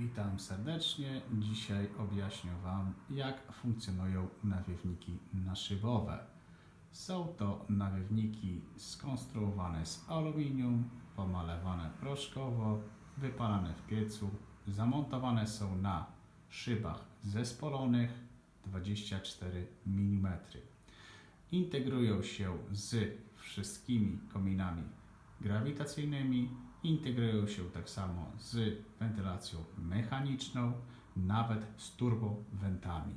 Witam serdecznie. Dzisiaj objaśnię Wam, jak funkcjonują nawiewniki naszybowe. Są to nawiewniki skonstruowane z aluminium, pomalowane proszkowo, wypalane w piecu, zamontowane są na szybach zespolonych 24 mm. Integrują się z wszystkimi kominami grawitacyjnymi, integrują się tak samo z wentylacją mechaniczną, nawet z turbowentami.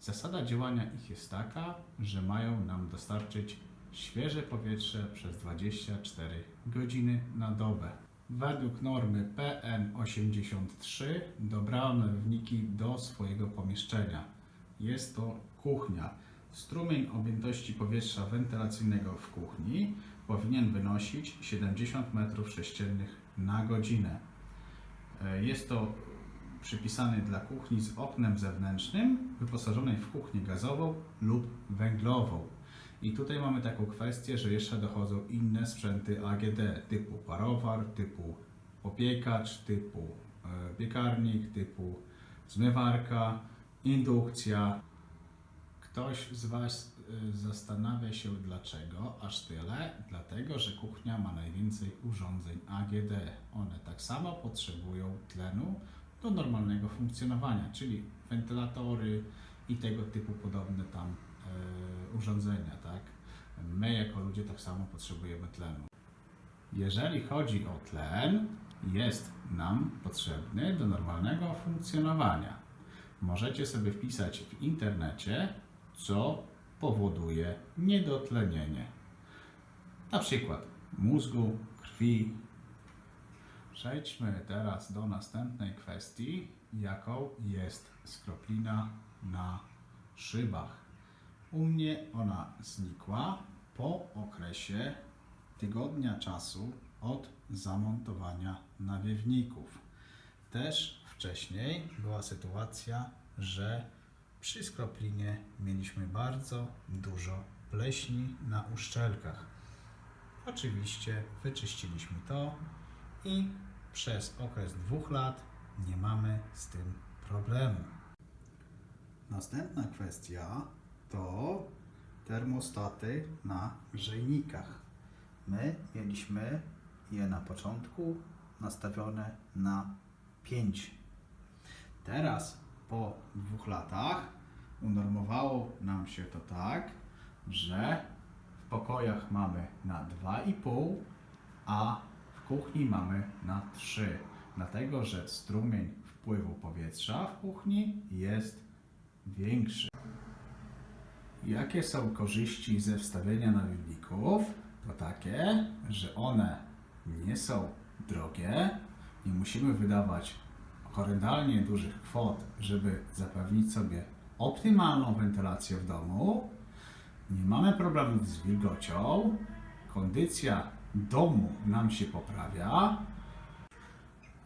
Zasada działania ich jest taka, że mają nam dostarczyć świeże powietrze przez 24 godziny na dobę. Według normy PN83 dobrałem nawywniki do swojego pomieszczenia. Jest to kuchnia. Strumień objętości powietrza wentylacyjnego w kuchni powinien wynosić 70 m3 na godzinę. E, Jest to przypisany dla kuchni z oknem zewnętrznym, wyposażonej w kuchnię gazową lub węglową. I tutaj mamy taką kwestię, że jeszcze dochodzą inne sprzęty AGD typu parowar, typu popiekacz, typu e, piekarnik, typu zmywarka, indukcja. Ktoś z Was y, zastanawia się dlaczego aż tyle? Dlatego, że kuchnia ma najwięcej urządzeń AGD. One tak samo potrzebują tlenu do normalnego funkcjonowania, czyli wentylatory i tego typu podobne tam e, urządzenia, tak? My jako ludzie tak samo potrzebujemy tlenu. Jeżeli chodzi o tlen, jest nam potrzebny do normalnego funkcjonowania. Możecie sobie wpisać w internecie, co powoduje niedotlenienie. Na przykład mózgu, krwi. Przejdźmy teraz do następnej kwestii, jaką jest skroplina na szybach. U mnie ona znikła po okresie tygodnia czasu od zamontowania nawiewników. Też wcześniej była sytuacja, że przy skroplinie mieliśmy bardzo dużo pleśni na uszczelkach. Oczywiście wyczyściliśmy to i przez okres dwóch lat nie mamy z tym problemu. Następna kwestia to termostaty na grzejnikach. My mieliśmy je na początku nastawione na 5. Teraz po dwóch latach unormowało nam się to tak, że w pokojach mamy na 2,5, a w kuchni mamy na 3. Dlatego, że strumień wpływu powietrza w kuchni jest większy. Jakie są korzyści ze wstawienia nawiewników? To takie, że one nie są drogie, nie musimy wydawać horrendalnie dużych kwot, żeby zapewnić sobie optymalną wentylację w domu. Nie mamy problemów z wilgocią, kondycja domu nam się poprawia.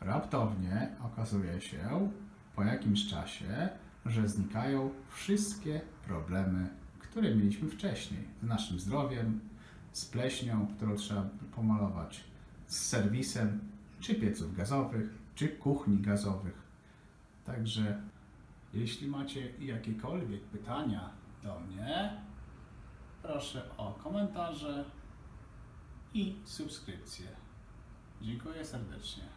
Raptownie okazuje się po jakimś czasie, że znikają wszystkie problemy, które mieliśmy wcześniej z naszym zdrowiem, z pleśnią, którą trzeba pomalować, z serwisem, czy pieców gazowych, czy kuchni gazowych. Także jeśli macie jakiekolwiek pytania do mnie, proszę o komentarze i subskrypcję. Dziękuję serdecznie.